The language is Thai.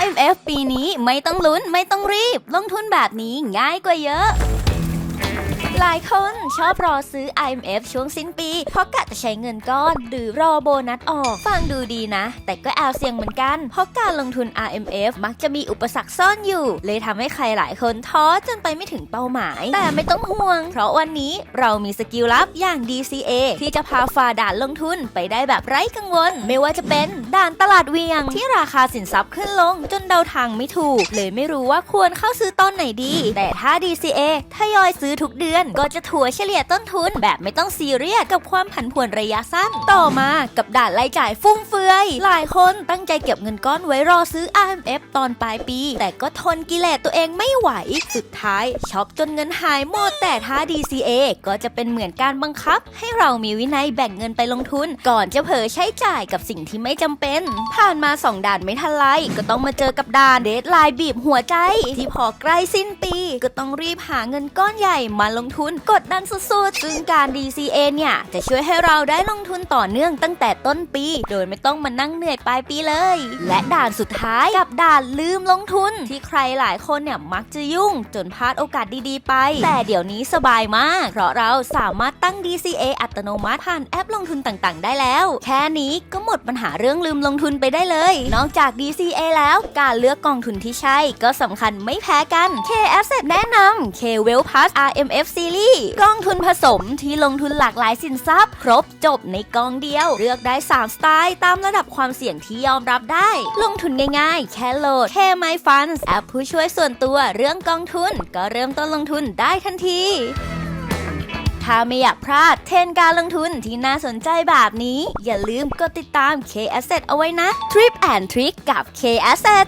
IMF ปีนี้ไม่ต้องลุ้นไม่ต้องรีบ ลงทุนแบบนี้ง่ายกว่าเยอะ หลายคนชอบรอซื้อ IMF ช่วงสิ้นปี เพราะกะจะใช้เงินก้อน หรือรอโบนัสออก ฟังดูดีนะ แต่ก็แอบเสี่ยงเหมือนกัน เพราะการลงทุน RMF มักจะมีอุปสรรคซ่อนอยู่ เลยทำให้ใครหลายคนท้อจนไปไม่ถึงเป้าหมาย แต่ไม่ต้องห่วง เพราะวันนี้เรามีสกิลลับอย่าง DCA ที่จะพาฝ่าด่านลงทุนไปได้แบบไร้กังวล ไม่ว่าจะเป็นด่านตลาดเวียง ที่ราคาสินทรัพย์ขึ้นลง จนเดาทางไม่ถูก เลยไม่รู้ว่าควรเข้าซื้อตอนไหนดี แต่ถ้า DCA ทยอยซื้อทุกเดือนก็จะถัวเฉลี่ยต้นทุนแบบไม่ต้องซีเรียสกับความผันผวนระยะสั้น ต่อมากับด่านรายจ่ายฟุ่มเฟือย หลายคนตั้งใจเก็บเงินก้อนไว้รอซื้อ IMF ตอนปลายปี แต่ก็ทนกิเลสตัวเองไม่ไหว สุดท้ายช็อปจนเงินหายหมดแต่ถ้า DCA ก็จะเป็นเหมือนการบังคับ ให้เรามีวินัยแบ่งเงินไปลงทุน ก่อนจะเผลอใช้จ่ายกับสิ่งที่ไม่จำเป็น ผ่านมาสองด่านไม่ทันไรก็ต้องมาเจอกับด่านเดทไลน์บีบหัวใจ ที่พอใกล้สิ้นปี ก็ต้องรีบหาเงินก้อนใหญ่มาลงทุนกดดันสุดๆ ซึ่งการ DCA เนี่ย จะช่วยให้เราได้ลงทุนต่อเนื่องตั้งแต่ต้นปี โดยไม่ต้องมานั่งเหนื่อยปลายปีเลย และด่านสุดท้ายกับด่านลืมลงทุน ที่ใครหลายคนเนี่ยมักจะยุ่ง จนพลาดโอกาสดีๆ ไป แต่เดี๋ยวนี้สบายมาก เพราะเราสามารถตั้ง DCA อัตโนมัติผ่านแอปลงทุนต่างๆ ได้แล้ว แค่นี้ก็หมดปัญหาเรื่องลืมลงทุนไปได้เลย นอกจาก DCA แล้วการเลือกกองทุนที่ใช่ก็สำคัญไม่แพ้กัน K Asset แนะนำ K Well Plus RMF Series กองทุนผสมที่ลงทุนหลากหลายสินทรัพย์ ครบจบในกองเดียว เลือกได้ 3 สไตล์ ตามระดับความเสี่ยงที่ยอมรับได้ ลงทุนง่ายๆ แค่โหลด K My Funds แอปผู้ช่วยส่วนตัวเรื่องกองทุน ก็เริ่มต้นลงทุนได้ทันทีถ้าไม่อยากพลาดเทรนการลงทุนที่น่าสนใจแบบนี้ อย่าลืมกดติดตาม K Asset เอาไว้นะ Trip and Trick กับ K Asset